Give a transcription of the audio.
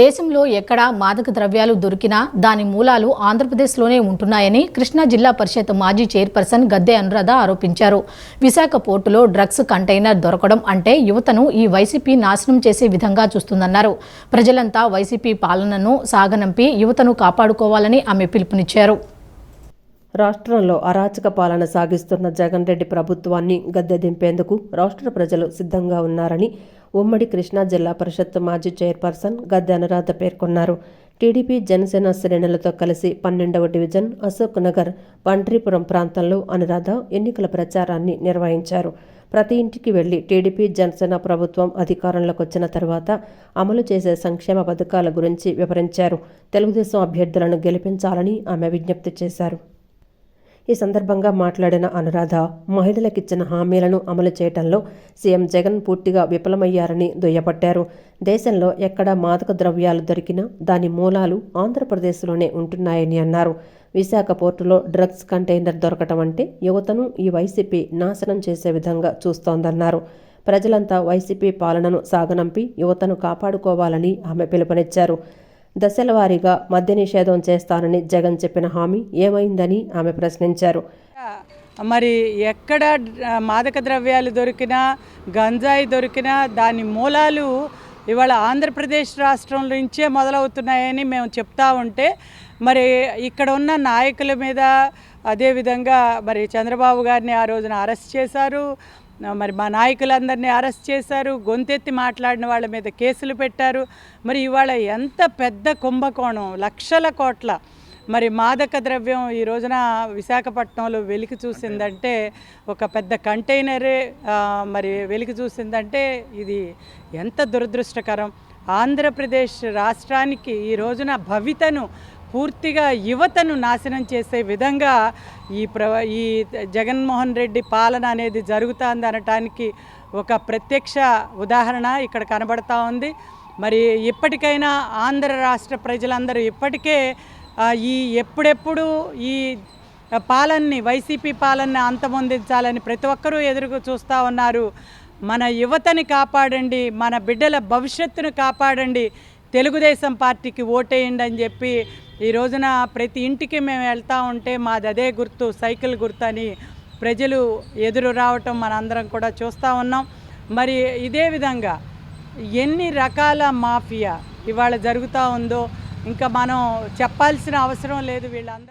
దేశంలో ఎక్కడా మాదక ద్రవ్యాలు దొరికినా దాని మూలాలు ఆంధ్రప్రదేశ్లోనే ఉంటున్నాయని కృష్ణా జిల్లా పరిషత్ మాజీ చైర్పర్సన్ గద్దె అనురాధ ఆరోపించారు. విశాఖ పోర్టులో డ్రగ్స్ కంటైనర్ దొరకడం అంటే యువతను ఈ వైసీపీ నాశనం చేసే విధంగా చూస్తుందన్నారు. ప్రజలంతా వైసీపీ పాలనను సాగనంపి యువతను కాపాడుకోవాలని ఆమె పిలుపునిచ్చారు. రాష్ట్రంలో అరాచక పాలన సాగిస్తున్న జగన్ రెడ్డి ప్రభుత్వాన్ని గద్దె దింపేందుకు రాష్ట్ర ప్రజలు సిద్ధంగా ఉన్నారని ఉమ్మడి కృష్ణా జిల్లా పరిషత్ మాజీ చైర్పర్సన్ గద్దె అనురాధ పేర్కొన్నారు. టీడీపీ జనసేన శ్రేణులతో కలిసి పన్నెండవ డివిజన్ అశోక్ నగర్ పండ్రీపురం ప్రాంతంలో అనురాధ ఎన్నికల ప్రచారాన్ని నిర్వహించారు. ప్రతి ఇంటికి వెళ్ళి టీడీపీ జనసేన ప్రభుత్వం అధికారంలోకి వచ్చిన తర్వాత అమలు చేసే సంక్షేమ పథకాల గురించి వివరించారు. తెలుగుదేశం అభ్యర్థులను గెలిపించాలని ఆమె విజ్ఞప్తి చేశారు. ఈ సందర్భంగా మాట్లాడిన అనురాధ మహిళలకిచ్చిన హామీలను అమలు చేయడంలో సీఎం జగన్ పూర్తిగా విఫలమయ్యారని దుయ్యబట్టారు. దేశంలో ఎక్కడ మాదక ద్రవ్యాలు దొరికినా దాని మూలాలు ఆంధ్రప్రదేశ్లోనే ఉంటున్నాయని అన్నారు. విశాఖ పోర్టులో డ్రగ్స్ కంటైనర్ దొరకటం అంటే యువతను ఈ వైసీపీ నాశనం చేసే విధంగా చూస్తోందన్నారు. ప్రజలంతా వైసీపీ పాలనను సాగనంపి యువతను కాపాడుకోవాలని ఆమె పిలుపునిచ్చారు. దశల వారీగా మద్య నిషేధం చేస్తానని జగన్ చెప్పిన హామీ ఏమైందని ఆమె ప్రశ్నించారు. మరి ఎక్కడ మాదక ద్రవ్యాలు దొరికినా గంజాయి దొరికినా దాని మూలాలు ఇవాళ ఆంధ్రప్రదేశ్ రాష్ట్రం నుంచే మొదలవుతున్నాయని మేము చెప్తా ఉంటే మరి ఇక్కడ ఉన్న నాయకుల మీద అదేవిధంగా మరి చంద్రబాబు గారిని ఆ రోజున అరెస్ట్ చేశారు. మరి మా నాయకులందరినీ అరెస్ట్ చేశారు గొంతెత్తి మాట్లాడిన వాళ్ళ మీద కేసులు పెట్టారు. మరి ఇవాళ ఎంత పెద్ద కుంభకోణం లక్షల కోట్ల. మరి మాదక ద్రవ్యం ఈ రోజున విశాఖపట్నంలో వెలికి చూసిందంటే ఒక పెద్ద కంటైనరే మరి వెలికి చూసిందంటే ఇది ఎంత దురదృష్టకరం. ఆంధ్రప్రదేశ్ రాష్ట్రానికి ఈ రోజున భవితను పూర్తిగా యువతను నాశనం చేసే విధంగా ఈ ప్ర ఈ జగన్మోహన్ రెడ్డి పాలన అనేది జరుగుతుంది అనటానికి ఒక ప్రత్యక్ష ఉదాహరణ ఇక్కడ కనబడతా ఉంది. మరి ఇప్పటికైనా ఆంధ్ర రాష్ట్ర ప్రజలందరూ ఇప్పటికే ఈ ఎప్పుడెప్పుడు ఈ పాలనని వైసీపీ పాలనని అంతమొందించాలని ప్రతి ఒక్కరూ ఎదురు చూస్తూ ఉన్నారు. మన యువతని కాపాడండి మన బిడ్డల భవిష్యత్తును కాపాడండి తెలుగుదేశం పార్టీకి ఓటేయండి అని చెప్పి ఈ రోజున ప్రతి ఇంటికి మేము వెళ్తూ ఉంటే మాది అదే గుర్తు సైకిల్ గుర్తు అని ప్రజలు ఎదురు రావటం మనందరం కూడా చూస్తూ ఉన్నాం. మరి ఇదే విధంగా ఎన్ని రకాల మాఫియా ఇవాళ జరుగుతూ ఉందో ఇంకా మనం చెప్పాల్సిన అవసరం లేదు వీళ్ళందరూ